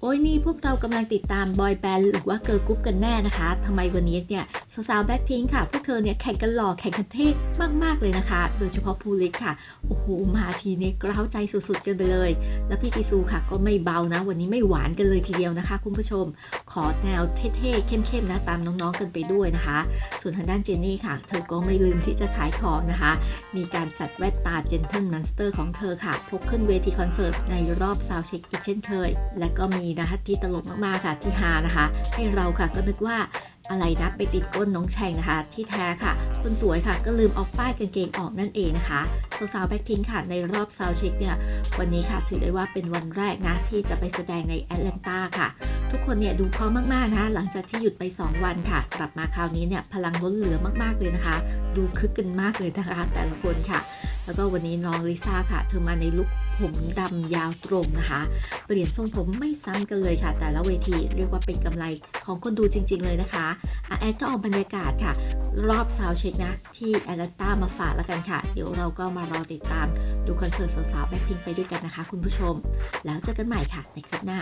โอ้ยนี่พวกเรากำลังติดตามบอยแบนด์หรือว่าเกิร์ลกรุ๊ปกันแน่นะคะทำไมวันนี้เนี่ยสาวๆแบ็คพิงค่ะ พวกเธอเนี่ยแข่งกันหล่อแข่งกันเท่มาก ๆ เลยนะคะ โดยเฉพาะภูริค่ะ โอ้โห มาทีเนี่ยกล้าวใจสุด ๆ กันไปเลย แล้วพี่ติซูค่ะก็ไม่เบานะ วันนี้ไม่หวานกันเลยทีเดียวนะคะ คุณผู้ชม ขอแนวเท่ๆเข้มๆนะตามน้องๆกันไปด้วยนะคะ ส่วนทางด้านเจนนี่ค่ะ เธอก็ไม่ลืมที่จะขายของนะคะ มีการจัดแว่นตา Gentle Monster ของเธอค่ะพกขึ้นเวทีคอนเสิร์ตในรอบซาวเช็คอีกเช่นเคย และก็มีนะคะที่ตลกมากๆค่ะที่ฮานะคะ ให้เราค่ะก็นึกว่าอะไรนะไปติดก้นน้องแชงนะคะ ที่แท้ค่ะ คนสวยค่ะก็ลืมเอาป้ายกางเกงออกนั่นเองนะคะสาวๆแบ็คพิงค่ะในรอบซาวเช็คเนี่ยวันนี้ค่ะถือได้ว่าเป็นวันแรกนะที่จะไปแสดงในแอตแลนตาค่ะ ทุกคนเนี่ยดูพร้อมมากๆนะหลังจากที่หยุดไป 2 วันค่ะ กลับมาคราวนี้เนี่ยพลังล้นเหลือมากๆเลยนะคะ ดูคึกกันมากเลยนะคะ แต่ละคนค่ะ แล้วก็วันนี้น้องลิซ่าค่ะ เธอมาในลุคผมดำยาวตรงนะคะ เปลี่ยนทรงผมไม่ซ้ำกันเลยค่ะ แต่ละเวทีเรียกว่าเป็นกำไรของคนดูจริง ๆ เลยนะคะอาแอดก็เอาบรรยากาศค่ะ รอบซาวเช็คนะ ที่แอตแลนตามาฝากแล้วกันค่ะ เดี๋ยวเราก็มารอติดตามดูคอนเสิร์ตสาวๆแบ็คพิงไปด้วยกันนะคะ คุณผู้ชม แล้วเจอกันใหม่ค่ะในคลิปหน้า